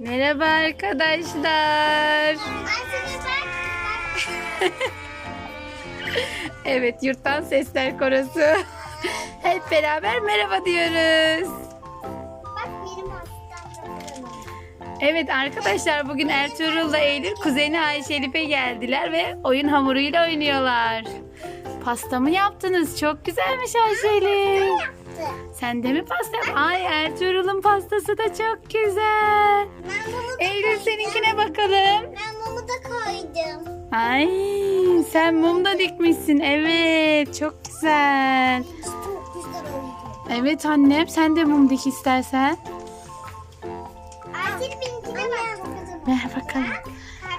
Merhaba arkadaşlar. Evet yurttan sesler korosu. Hep beraber merhaba diyoruz. Evet arkadaşlar bugün Ertuğrul'la Eylül kuzeni Ayşe Elif'e geldiler ve oyun hamuruyla oynuyorlar. Pasta mı yaptınız? Çok güzelmiş Ayşe Elif. Sen de mi pasta yap? Ay Ertuğrul'un pastası da çok güzel. Ben mumu da Eylül koydum. seninkine bakalım. Ben mumu da koydum. Ay sen mum da dikmişsin. Evet çok güzel. Çok güzel oldu. Evet annem sen de mum dik istersen. Ayşe benimkine bak kızım. Ver bakalım.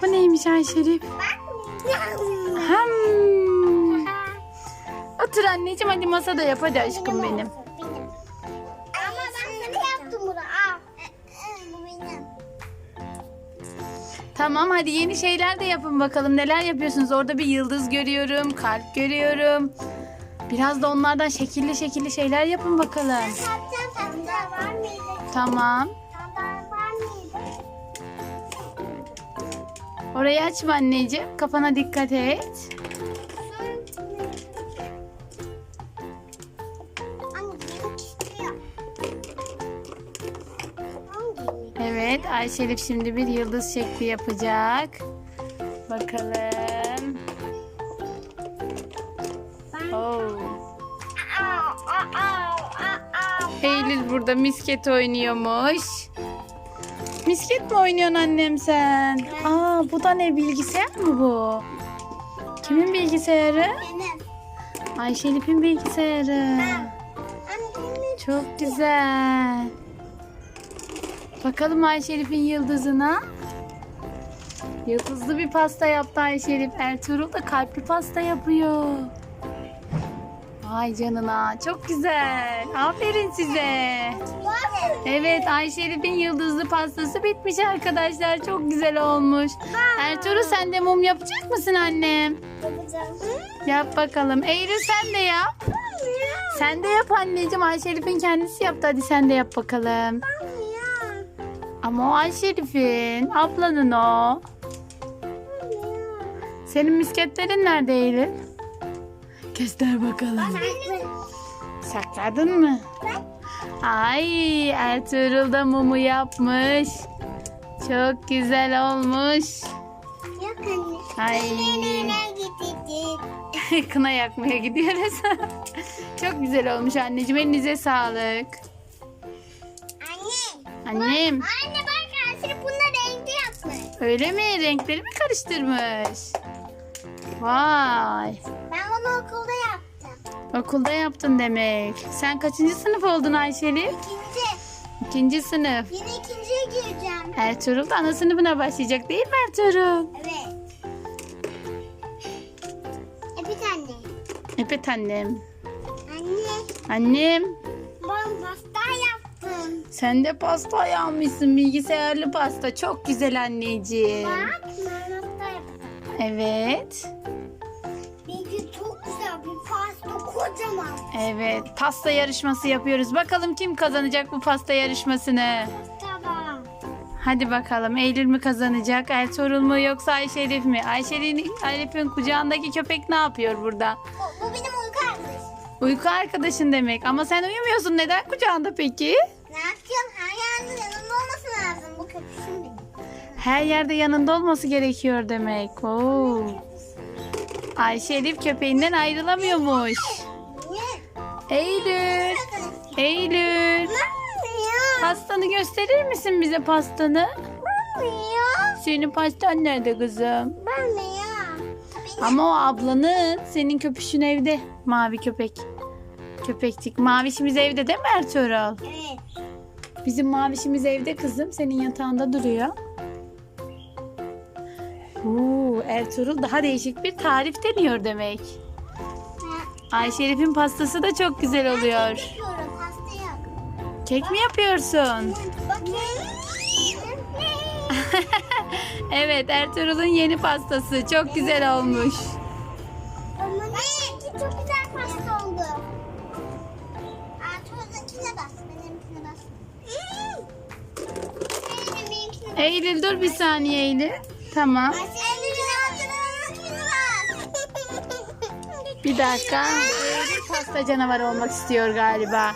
Bu neymiş Ayşe Elif? Bak. Hmm. Otur anneciğim hadi masada yap hadi aşkım benim. Tamam hadi yeni şeyler de yapın bakalım. Neler yapıyorsunuz? Orada bir yıldız görüyorum, kalp görüyorum. Biraz da onlardan şekilli şekilli şeyler yapın bakalım. Yapacağım sandal var mıydı? Tamam. Sandal var mıydı? Orayı açma anneciğim. Kafana dikkat et. Anne. Evet Ayşe Elif şimdi bir yıldız şekli yapacak. Bakalım. Oo. Eylül burada misket oynuyormuş. Misket mi oynuyorsun annem sen? Aa bu da ne bilgisayar mı bu? Kimin bilgisayarı? Benim. Ayşe Elif'in bilgisayarı. Annemin Çok güzel. Bakalım Ayşe Elif'in yıldızına. Yıldızlı bir pasta yaptı Ayşe Elif. Ertuğrul da kalpli pasta yapıyor. Vay canına çok güzel. Aferin size. Evet Ayşe Elif'in yıldızlı pastası bitmiş arkadaşlar. Çok güzel olmuş. Ertuğrul sen de mum yapacak mısın annem? yapacağım. Yap bakalım. Eylül sen de yap. Sen de yap anneciğim. Ayşe Elif'in kendisi yaptı. Hadi sen de yap bakalım. Ama o Ayşe Elif'in. Ablanın o. Senin misketlerin nerede Eylül? Göster bakalım. Sakladın mı? Ay Ertuğrul da mumu yapmış. Çok güzel olmuş. Yok anne. Ay. Kına yakmaya gidiyoruz. Çok güzel olmuş anneciğim. Elinize sağlık. Anne. Annem Anne bak Ayşe bunlar renkli yapmış. öyle mi? Renkleri mi karıştırmış? Vay. Ben onu okulda yaptım. Okulda yaptın demek. Sen kaçıncı sınıf oldun Ayşeli? İkinci. İkinci sınıf. Yine ikinciye gireceğim. Ertuğrul da ana sınıfına başlayacak değil mi Ertuğrul? Evet. E bir tane. Evet annem. Anne. Annem Ben yaptım. Sen de pasta yapmışsın. Bilgisayarlı pasta. Çok güzel anneciğim. Bak ben pasta yaptım. Evet. Benimki çok güzel bir pasta kocaman. Evet, pasta yarışması yapıyoruz. Bakalım kim kazanacak bu pasta yarışmasını? Tamam. Hadi bakalım. Eylül mü kazanacak? Ertuğrul mu yoksa Ayşe Elif mi? Ayşe Elif- Elif'in kucağındaki köpek ne yapıyor burada? Bu, bu benim uyku arkadaşım. Uyku arkadaşın demek. Ama sen uyumuyorsun. Neden kucağında peki? Her yerde yanında olması gerekiyor demek. Oo. Ayşe Elif köpeğinden ayrılamıyormuş. Eylül. Eylül. Pastanı gösterir misin bize pastanı? Senin pastan nerede kızım? Ama o ablanın senin köpüşün evde. Mavi köpek. Köpektik. Mavişimiz evde değil mi Ertuğrul? Evet. Bizim mavişimiz evde kızım. Senin yatağında duruyor. Oo, Ertuğrul daha değişik bir tarif deniyor demek. Ayşe Elif'in pastası da çok güzel oluyor. Kek mi yapıyorsun? Evet Ertuğrul'un yeni pastası. Çok güzel olmuş. Çok güzel pasta oldu. Eylül dur bir saniye Eylül. Tamam. Bir dakika. Eylül pasta canavarı olmak istiyor galiba.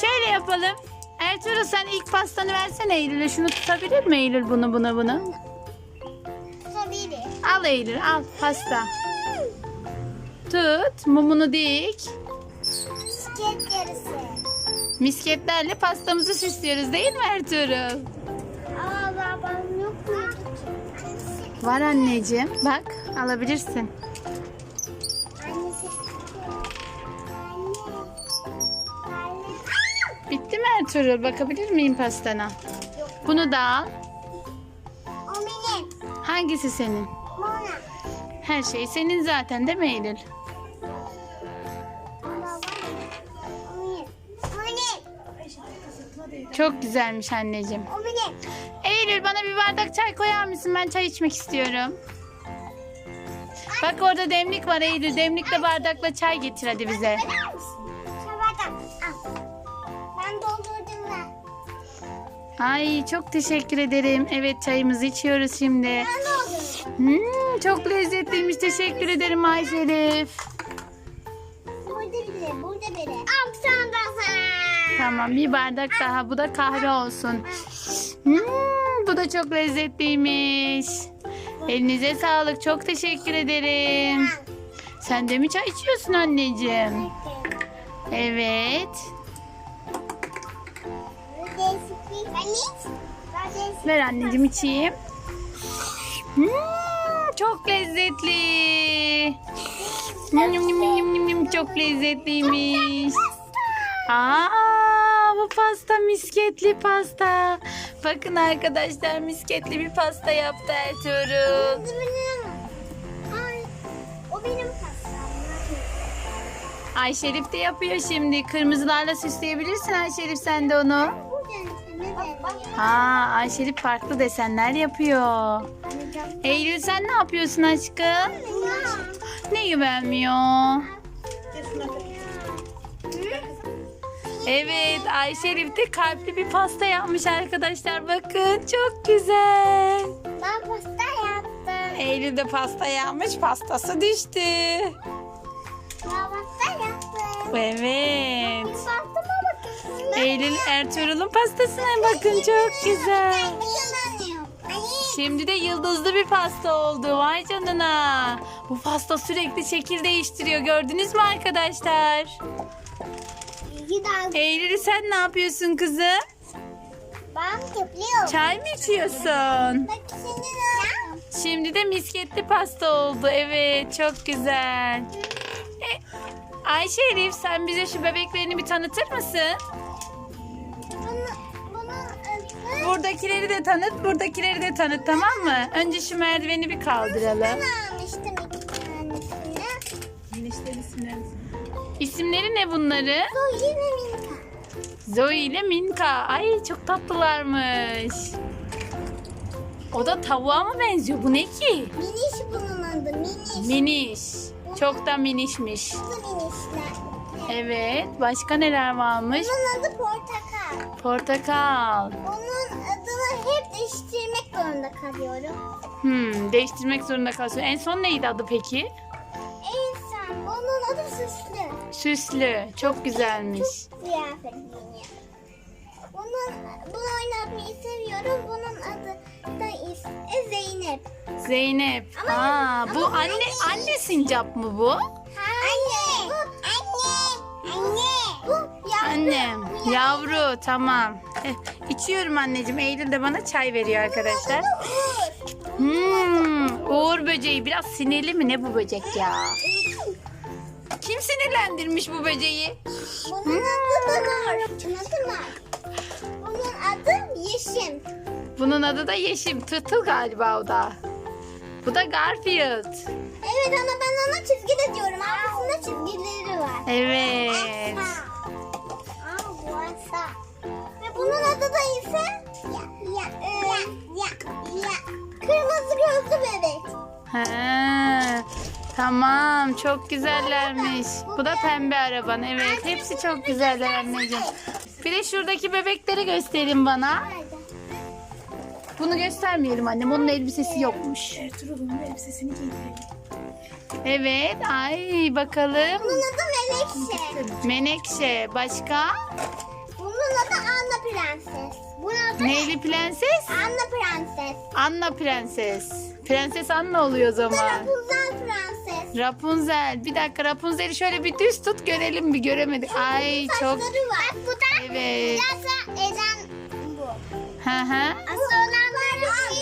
Şöyle yapalım. Ertuğrul sen ilk pastanı versene Eylül'e. Şunu tutabilir mi Eylül bunu bunu bunu? Tabii. Al Eylül al pasta. Tut mumunu dik. Sket yarısı. Misketlerle pastamızı süslüyoruz değil mi Ertuğrul? Var anneciğim. Bak alabilirsin. Bitti mi Ertuğrul? Bakabilir miyim pastana? Bunu da al. O benim. Hangisi senin? Mona. Her şey senin zaten değil mi Eylül? Çok güzelmiş anneciğim. O benim. Eylül bana bir bardak çay koyar mısın? Ben çay içmek istiyorum. Bak orada demlik var Eylül. Demlikle bardakla çay getir hadi bize. Verir misin? Çabadan. Al. Ben doldurdum ben. Ay çok teşekkür ederim. Evet çayımızı içiyoruz şimdi. Ben doldurdum. Hmm, çok lezzetliymiş. Teşekkür ederim Ayşerif. Burada biri, burada biri. Al de sen. Tamam bir bardak daha. Bu da kahve olsun. Hmm, bu da çok lezzetliymiş. Elinize sağlık. Çok teşekkür ederim. Sen de mi çay içiyorsun anneciğim? Evet. Ver anneciğim içeyim. Hmm, çok lezzetli. Nyam. Çok lezzetliymiş. Aa, pasta misketli pasta. Bakın arkadaşlar misketli bir pasta yaptı Ertuğrul. Ay, o benim pastam. Ayşerif de yapıyor şimdi. Kırmızılarla süsleyebilirsin Ayşerif sen de onu. Ha, Ayşerif farklı desenler yapıyor. Eylül sen ne yapıyorsun aşkım? Neyi beğenmiyor? Evet Ayşerif de kalpli bir pasta yapmış arkadaşlar. Bakın çok güzel. Ben pasta yaptım. Eylül de pasta yapmış. Pastası düştü. Ben pasta yaptım. Evet. Eylül Ertuğrul'un pastasına bakın çok güzel. Şimdi de yıldızlı bir pasta oldu. Vay canına. Bu pasta sürekli şekil değiştiriyor. Gördünüz mü arkadaşlar? Eylül sen ne yapıyorsun kızım? Ben yapıyorum. Çay mı içiyorsun? Bak şimdi ne yaptım? Şimdi de misketli pasta oldu. Evet çok güzel. E, Ayşe Elif sen bize şu bebeklerini bir tanıtır mısın? Bunu, bunun adı... Buradakileri de tanıt, buradakileri de tanıt tamam mı? Önce şu merdiveni bir kaldıralım. İsimleri ne bunları? Bu yine Minka. Zoe ile Minka. Ay çok tatlılarmış. O da tavuğa mı benziyor? Bu ne ki? Miniş bunun adı. Miniş. Miniş. Çok da minişmiş. Bu minişler. Evet. Başka neler varmış? Bunun adı portakal. Portakal. Onun adını hep değiştirmek zorunda kalıyorum. Hmm, değiştirmek zorunda kalıyorsun. En son neydi adı peki? Bunun adı süslü. Süslü. Çok güzelmiş. Kıyafet giyiniyor. Bunun, bunu oynatmayı seviyorum. Bunun adı da ismi Zeynep. Zeynep. Ama- Aa, bu ama anne anne- anne sincap mı bu? Anne. Bu anne. Anne. Bu yavru. Annem. Bu Yavru. Tamam. Eh, içiyorum anneciğim. Eylül de bana çay veriyor arkadaşlar. Bunun adı Hmm, Uğur böceği biraz sinirli mi ne bu böcek ya? Kim sinirlendirmiş bu böceği? Bunun adı var. Tuna Bunun adı Yeşim. Bunun adı da Yeşim. Tırtıl galiba o da. Bu da Garfield. Evet ama ben ona çizgi de diyorum. Arkasında çizgileri var. Evet. Ve bunun adı da ise ya, ya, ya, ya, ya. Kırmızı gözlü bebek. Ha, tamam çok güzellermiş. Bu da pembe araban evet. Hepsi çok güzeller anneciğim. Bir de şuradaki bebekleri gösterin bana. Bunu göstermeyelim annem. Onun elbisesi yokmuş. Ertuğrul'un elbisesini giydirelim. Evet. Ay bakalım. Bunun adı Melekşe. Menekşe. Başka? Bunun adı Anna Prenses. Bunun adı Neyli prenses? Anna Prenses. Anna prenses. Prenses Anna oluyor o zaman. Rapunzel Prenses. Rapunzel. Bir dakika Rapunzel'i şöyle bir düz tut görelim bir göremedik. Ay çok. Bak bu da Evet. biraz da eden bu. Hı hı.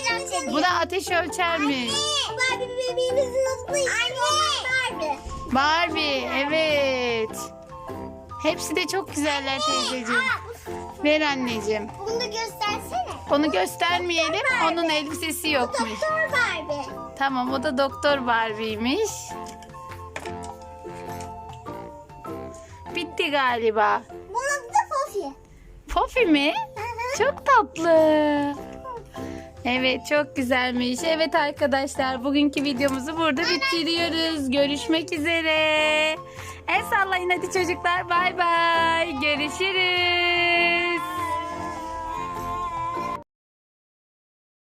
Biraz ediyor. Bu da ateş ölçermiş. Barbie bebeğimizin adı Anne. Barbie. Barbie. Evet. Hepsi de çok güzeller teyzeciğim. Aa, Ver anneciğim. bunu da göstersene. Onu göstermeyelim. Onun elbisesi yokmuş. Doktor Barbie. Tamam o da Doktor Barbie'ymiş. Bitti galiba. Bunun adı da Fofi. Pofi mi? Çok tatlı. Evet çok güzelmiş. Evet arkadaşlar bugünkü videomuzu burada bitiriyoruz. Görüşmek üzere. El sallayın hadi çocuklar. Bay bay. Görüşürüz.